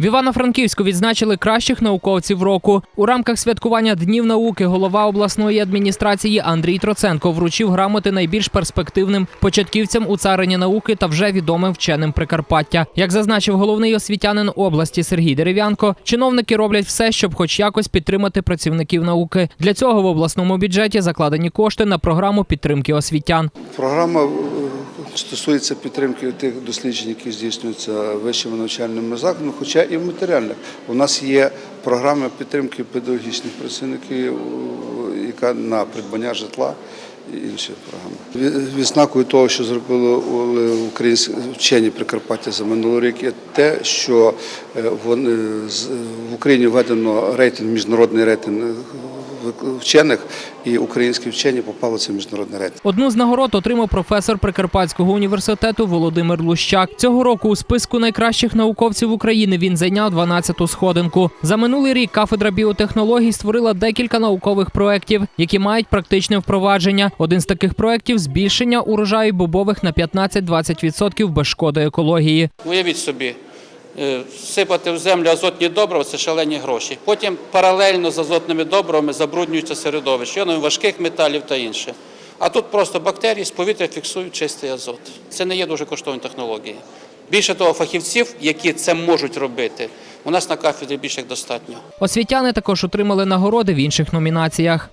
В Івано-Франківську відзначили кращих науковців року. У рамках святкування Днів науки голова обласної адміністрації Андрій Троценко вручив грамоти найбільш перспективним початківцям у царині науки та вже відомим вченим Прикарпаття. Як зазначив головний освітянин області Сергій Дерев'янко, чиновники роблять все, щоб хоч якось підтримати працівників науки. Для цього в обласному бюджеті закладені кошти на програму підтримки освітян. Програма стосується підтримки тих досліджень, які здійснюються вищими навчальними закладами, хоча і в матеріальних. У нас є програма підтримки педагогічних працівників, е, яка на придбання житла і інші програми. Ві- Відзнакою того, що зробили українські вчені Прикарпаття за минулий рік, є те, що е, вони в Україні введено рейтинг, міжнародний рейтинг вчених, і українські вчені попали в цей міжнародний рейтинг. Одну з нагород отримав професор Прикарпатського університету Володимир Лущак. Цього року у списку найкращих науковців України він зайняв 12-ту сходинку. За минулий рік кафедра біотехнологій створила декілька наукових проєктів, які мають практичне впровадження. Один з таких проєктів збільшення урожаю бобових на 15-20% без шкоди екології. Уявіть собі, сипати в землю азотні добрива це шалені гроші. Потім паралельно з азотними добривами забруднюється середовище, йоном важких металів та інше. А тут просто бактерії з повітря фіксують чистий азот. Це не є дуже коштовні технології. Більше того, фахівців, які це можуть робити, у нас на кафедрі більше достатньо. Освітяни також отримали нагороди в інших номінаціях.